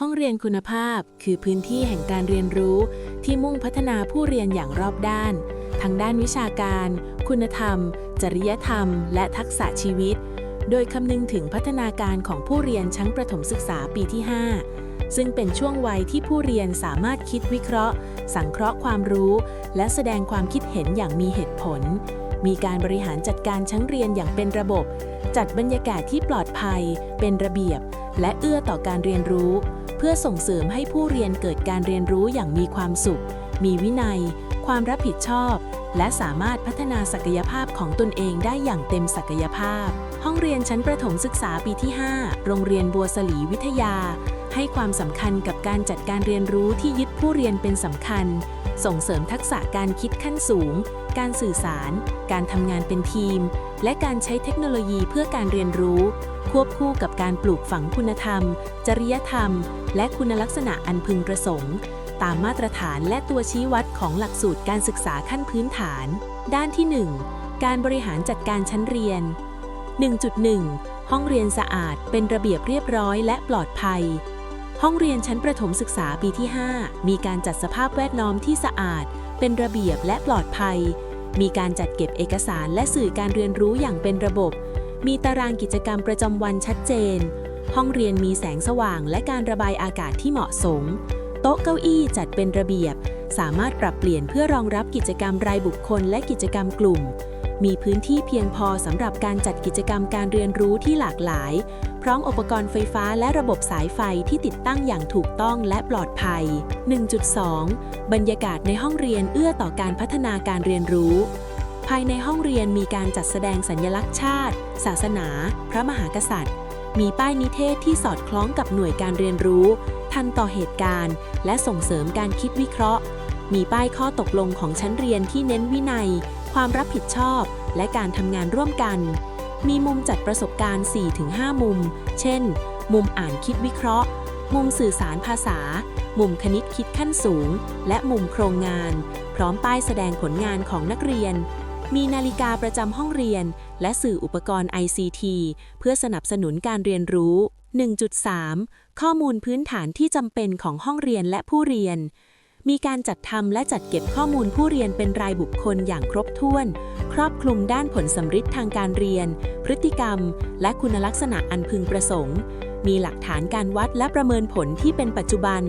ห้องเรียนคุณภาพคือพื้นที่แห่งการเรียนรู้ ที่มุ่งพัฒนาผู้เรียนอย่างรอบด้าน ทั้งด้านวิชาการ คุณธรรม จริยธรรม และทักษะชีวิต โดยคำนึงถึงพัฒนาการของผู้เรียนชั้นประถมศึกษาปีที่ 5 ซึ่งเป็นช่วงวัยที่ผู้เรียนสามารถคิดวิเคราะห์ สังเคราะห์ความรู้ และแสดงความคิดเห็นอย่างมีเหตุผล มีการบริหารจัดการชั้นเรียนอย่างเป็นระบบ จัดบรรยากาศที่ปลอดภัย เป็นระเบียบ และเอื้อต่อการเรียนรู้ พื่อส่งเสริมให้ผู้เรียนเกิดการเรียนรู้อย่างมีความสุข มีวินัย ความรับผิดชอบ และสามารถพัฒนาศักยภาพของตนเองได้อย่างเต็มศักยภาพ ห้องเรียนชั้นประถมศึกษาปีที่ 5 โรงเรียนบัวสลีวิทยา ให้ความสำคัญกับการจัดการเรียนรู้ที่ยึดผู้เรียนเป็นสำคัญ ส่งเสริมทักษะการคิดขั้นสูง การสื่อสาร การทำงานเป็นทีม และการใช้เทคโนโลยีเพื่อการเรียนรู้ควบคู่กับการปลูกฝังคุณธรรม จริยธรรม และคุณลักษณะอันพึงประสงค์ ตามมาตรฐานและตัวชี้วัดของหลักสูตรการศึกษาขั้นพื้นฐาน ด้านที่ 1 การบริหารจัดการชั้นเรียน 1.1 ห้องเรียนสะอาดเป็นระเบียบเรียบร้อยและปลอดภัย ห้องเรียนชั้นประถมศึกษาปีที่ 5 มีการจัดสภาพแวดล้อมที่สะอาด เป็นระเบียบและปลอดภัย มีการจัดเก็บเอกสารและสื่อการเรียนรู้อย่างเป็นระบบ มีตารางกิจกรรมประจำวันชัดเจน ห้องเรียนมีแสงสว่างและการระบายอากาศที่เหมาะสม โต๊ะเก้าอี้จัดเป็นระเบียบ สามารถปรับเปลี่ยนเพื่อรองรับกิจกรรมรายบุคคลและกิจกรรมกลุ่ม มีพื้นที่เพียงพอสำหรับการจัดกิจกรรมการเรียนรู้ที่หลากหลาย พร้อมอุปกรณ์ไฟฟ้าและระบบสายไฟที่ติดตั้งอย่างถูกต้องและปลอดภัย 1.2 บรรยากาศในห้องเรียนเอื้อต่อการพัฒนาการเรียนรู้ภายในห้องเรียนมีการจัดแสดงสัญลักษณ์ชาติ ศาสนา พระมหากษัตริย์ มีป้ายนิเทศที่สอดคล้องกับหน่วยการเรียนรู้ ทันต่อเหตุการณ์ และส่งเสริมการคิดวิเคราะห์ มีป้ายข้อตกลงของชั้นเรียนที่เน้นวินัย ความรับผิดชอบ และการทำงานร่วมกัน มีมุมจัดประสบการณ์ 4-5 มุม เช่น มุมอ่านคิดวิเคราะห์ มุมสื่อสารภาษา มุมคณิตคิดขั้นสูง และมุมโครงงาน พร้อมป้ายแสดงผลงานของนักเรียน มีนาฬิกาประจำห้องเรียน และสื่ออุปกรณ์ ICT เพื่อสนับสนุนการเรียนรู้ 1.3 ข้อมูลพื้นฐานที่จำเป็นของห้องเรียนและผู้เรียน มีการจัดทำและจัดเก็บข้อมูลผู้เรียนเป็นรายบุคคลอย่างครบถ้วน ครอบคลุมด้านผลสำฤทธิ์ทางการเรียน พฤติกรรม และคุณลักษณะอันพึงประสงค์ มีหลักฐานการวัดและประเมินผลที่เป็นปัจจุบัน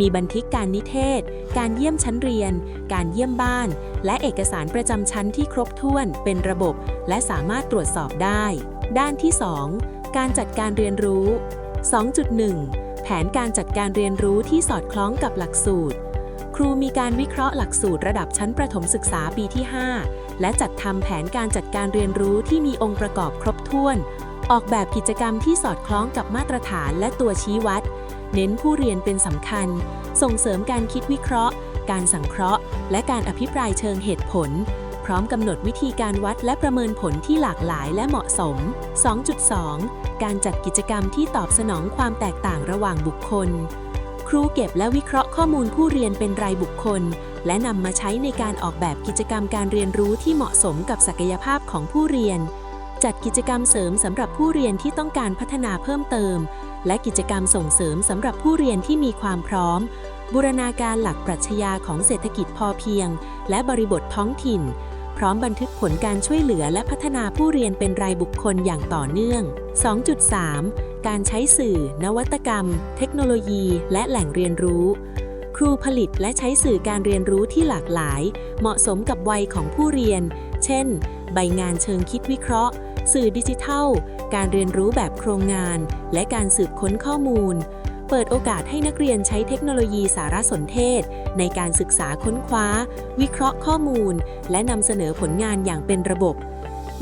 มีบันทึกการนิเทศ การเยี่ยมชั้นเรียน การเยี่ยมบ้าน และเอกสารประจำชั้นที่ครบถ้วนเป็นระบบ และสามารถตรวจสอบได้ ด้านที่ 2 การจัดการเรียนรู้ 2.1 แผนการจัดการเรียนรู้ที่สอดคล้องกับหลักสูตร ครูมีการวิเคราะห์หลักสูตรระดับชั้นประถมศึกษาปีที่ 5 และจัดทำแผนการจัดการเรียนรู้ที่มีองค์ประกอบครบถ้วน ออกแบบกิจกรรมที่สอดคล้องกับมาตรฐานและตัวชี้วัด เน้นผู้เรียนเป็นสำคัญ ส่งเสริมการคิดวิเคราะห์ การสังเคราะห์ และการอภิปรายเชิงเหตุผล พร้อมกำหนดวิธีการวัดและประเมินผลที่หลากหลายและเหมาะสม 2.2 การจัดกิจกรรมที่ตอบสนองความแตกต่างระหว่างบุคคล ครูเก็บและวิเคราะห์ข้อมูลผู้เรียนเป็นรายบุคคล และนำมาใช้ในการออกแบบกิจกรรมการเรียนรู้ที่เหมาะสมกับศักยภาพของผู้เรียน จัดกิจกรรมเสริมสำหรับผู้เรียนที่ต้องการพัฒนาเพิ่มเติม และกิจกรรมส่งเสริมสำหรับผู้เรียนที่มีความพร้อม บูรณาการหลักปรัชญาของเศรษฐกิจพอเพียง และบริบทท้องถิ่น พร้อมบันทึกผลการช่วยเหลือและพัฒนาผู้เรียนเป็นรายบุคคลอย่างต่อเนื่อง 2.3 การใช้สื่อ นวัตกรรม เทคโนโลยี และแหล่งเรียนรู้ ครูผลิตและใช้สื่อการเรียนรู้ที่หลากหลาย เหมาะสมกับวัยของผู้เรียน เช่น ใบงานเชิงคิดวิเคราะห์ สื่อดิจิทัล การเรียนรู้แบบโครงงาน และการสืบค้นข้อมูล เปิดโอกาสให้นักเรียนใช้เทคโนโลยีสารสนเทศ ในการศึกษาค้นคว้า วิเคราะห์ข้อมูล และนำเสนอผลงานอย่างเป็นระบบ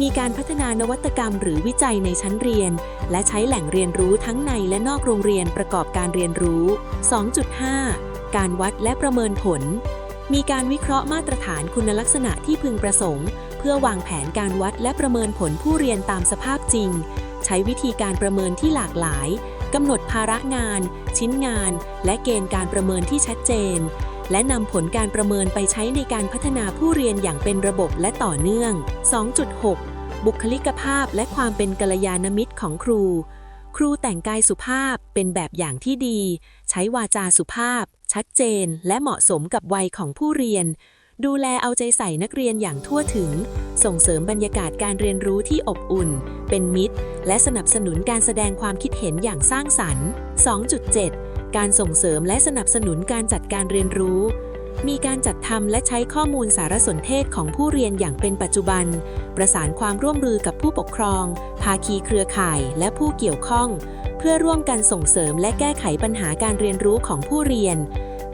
มีการพัฒนานวัตกรรมหรือวิจัยในชั้นเรียน และใช้แหล่งเรียนรู้ทั้งในและนอกโรงเรียนประกอบการเรียนรู้ 2.5 การวัดและประเมินผลมีการวิเคราะห์มาตรฐานคุณลักษณะที่พึงประสงค์ เพื่อวางแผนการวัดและประเมินผลผู้เรียนตามสภาพจริง ใช้วิธีการประเมินที่หลากหลายกำหนดภาระงาน ชิ้นงาน และเกณฑ์การประเมินที่ชัดเจน และนำผลการประเมินไปใช้ในการพัฒนาผู้เรียนอย่างเป็นระบบและต่อเนื่อง 2.6 บุคลิกภาพและความเป็นกัลยาณมิตรของครู ครูแต่งกายสุภาพเป็นแบบอย่างที่ดี ใช้วาจาสุภาพ ชัดเจน และเหมาะสมกับวัยของผู้เรียน ดูแลเอาใจใส่นักเรียนอย่างทั่วถึง ส่งเสริมบรรยากาศการเรียนรู้ที่อบอุ่น เป็นมิตร และสนับสนุนการแสดงความคิดเห็นอย่างสร้างสรรค์ 2.7 การส่งเสริมและสนับสนุนการจัดการเรียนรู้ มีการจัดทำและใช้ข้อมูลสารสนเทศของผู้เรียนอย่างเป็นปัจจุบัน ประสานความร่วมมือกับผู้ปกครอง ภาคีเครือข่าย และผู้เกี่ยวข้อง เพื่อร่วมกันส่งเสริมและแก้ไขปัญหาการเรียนรู้ของผู้เรียน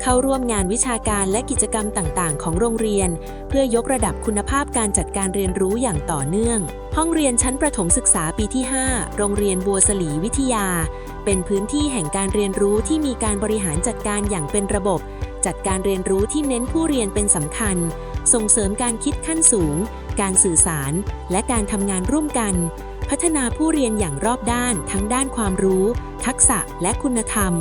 เข้าร่วมงานวิชาการและกิจกรรมต่างๆ ของโรงเรียน เพื่อยกระดับคุณภาพการจัดการเรียนรู้อย่างต่อเนื่อง ห้องเรียนชั้นประถมศึกษาปีที่ 5 โรงเรียนบัวสลีวิทยา เป็นพื้นที่แห่งการเรียนรู้ที่มีการบริหารจัดการอย่างเป็นระบบ จัดการเรียนรู้ที่เน้นผู้เรียนเป็นสำคัญ ส่งเสริมการคิดขั้นสูง การสื่อสาร และการทำงานร่วมกันพัฒนาผู้เรียนอย่างรอบด้านทั้งด้านความรู้ ทักษะและคุณธรรม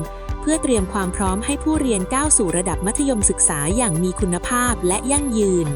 พื่อเตรียมความพร้อมให้ผู้เรียนก้าวสู่ระดับมัธยมศึกษาอย่างมีคุณภาพและยั่งยืน